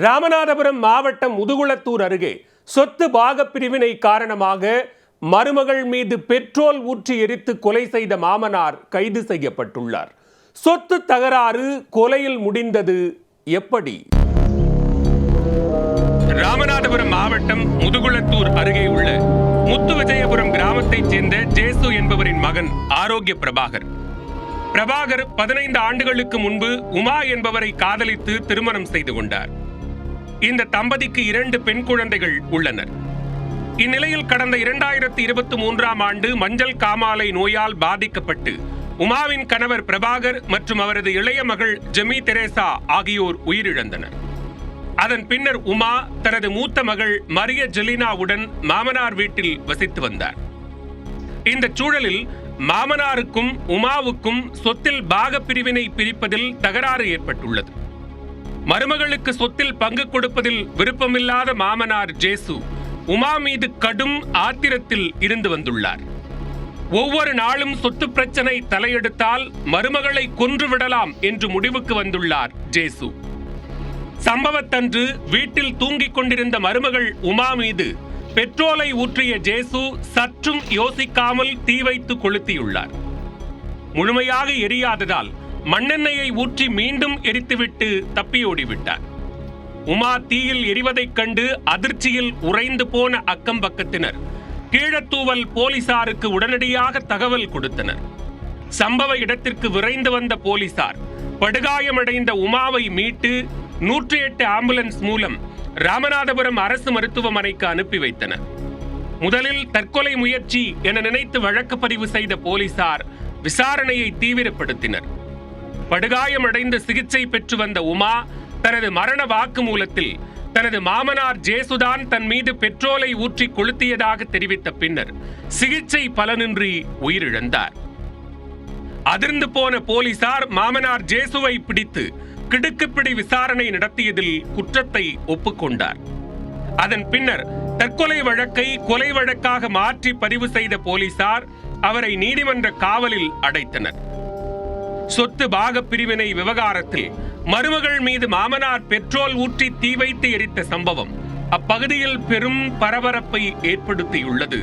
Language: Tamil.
ராமநாதபுரம் மாவட்டம் முதுகுளத்தூர் அருகே சொத்து பாகப் பிரிவினை காரணமாக மருமகள் மீது பெட்ரோல் ஊற்றி எரித்து கொலை செய்த மாமனார் கைது செய்யப்பட்டுள்ளார். சொத்து தகராறு கொலையில் முடிந்தது எப்படி? ராமநாதபுரம் மாவட்டம் முதுகுளத்தூர் அருகே உள்ள முத்து விஜயபுரம் கிராமத்தைச் சேர்ந்த ஜேசு என்பவரின் மகன் ஆரோக்கிய பிரபாகர். பிரபாகர் பதினைந்து ஆண்டுகளுக்கு முன்பு உமா என்பவரை காதலித்து திருமணம் செய்து கொண்டார். இந்த தம்பதிக்கு இரண்டு பெண் குழந்தைகள் உள்ளனர். இந்நிலையில் கடந்த இரண்டாயிரத்தி இருபத்தி மூன்றாம் ஆண்டு மஞ்சள் காமாலை நோயால் பாதிக்கப்பட்டு உமாவின் கணவர் பிரபாகர் மற்றும் அவரது இளைய மகள் ஜெமி தெரேசா ஆகியோர் உயிரிழந்தனர். அதன் பின்னர் உமா தனது மூத்த மகள் மரிய ஜெலினாவுடன் மாமனார் வீட்டில் வசித்து வந்தார். இந்த சூழலில் மாமனாருக்கும் உமாவுக்கும் சொத்தில் பாகப் பிரிவினை பிரிப்பதில் தகராறு ஏற்பட்டுள்ளது. மருமகளுக்கு சொத்தில் பங்கு கொடுப்பதில் விருப்பமில்லாத மாமனார் ஜேசு உமா மீது கடும் ஆத்திரத்தில் இருந்து வந்துள்ளார். ஒவ்வொரு நாளும் சொத்து பிரச்சனை தலையெடுத்தால் மருமகளை கொன்றுவிடலாம் என்று முடிவுக்கு வந்துள்ளார் ஜேசு. சம்பவத்தன்று வீட்டில் தூங்கிக் கொண்டிருந்த மருமகள் உமா மீது பெட்ரோலை ஊற்றிய ஜேசு சற்றும் யோசிக்காமல் தீ வைத்து கொளுத்தியுள்ளார். முழுமையாக எரியாததால் மண்ணெண்ணெயை ஊற்றி மீண்டும் எரித்துவிட்டு தப்பியோடிவிட்டார் உமா தீயில் எரிவதைக் கண்டு அதிர்ச்சியில் உறைந்து போன அக்கம் பக்கத்தினர். கீழத்தூவல் போலீசாருக்கு உடனடியாக தகவல் கொடுத்தனர். சம்பவ இடத்திற்கு விரைந்து வந்த போலீசார் படுகாயமடைந்த உமாவை மீட்டு நூற்றி எட்டு ஆம்புலன்ஸ் மூலம் ராமநாதபுரம் அரசு மருத்துவமனைக்கு அனுப்பி வைத்தனர். முதலில் தற்கொலை முயற்சி என நினைத்து வழக்கு பதிவு செய்த போலீசார் விசாரணையை தீவிரப்படுத்தினர். படுகாயமடைந்து சிகிச்சை பெற்று வந்த உமா தனது மரண வாக்குமூலத்தில் தனது மாமனார் ஜேசுதான் தன் மீது பெட்ரோலை ஊற்றி கொளுத்தியதாக தெரிவித்த பின்னர் சிகிச்சை பலனின்றி உயிரிழந்தார். அதிர்ந்து போன போலீசார் மாமனார் ஜேசுவை பிடித்து கிடுக்குப்பிடி விசாரணை நடத்தியதில் குற்றத்தை ஒப்புக்கொண்டார். அதன் பின்னர் தற்கொலை வழக்கை கொலை வழக்காக மாற்றி பதிவு செய்த போலீசார் அவரை நீதிமன்ற காவலில் அடைத்தனர். சொத்து பாக பிரிவினை விவகாரத்தில் மருமகள் மீது மாமனார் பெட்ரோல் ஊற்றி தீ வைத்து எரித்த சம்பவம் அப்பகுதியில் பெரும் பரபரப்பை ஏற்படுத்தியுள்ளது.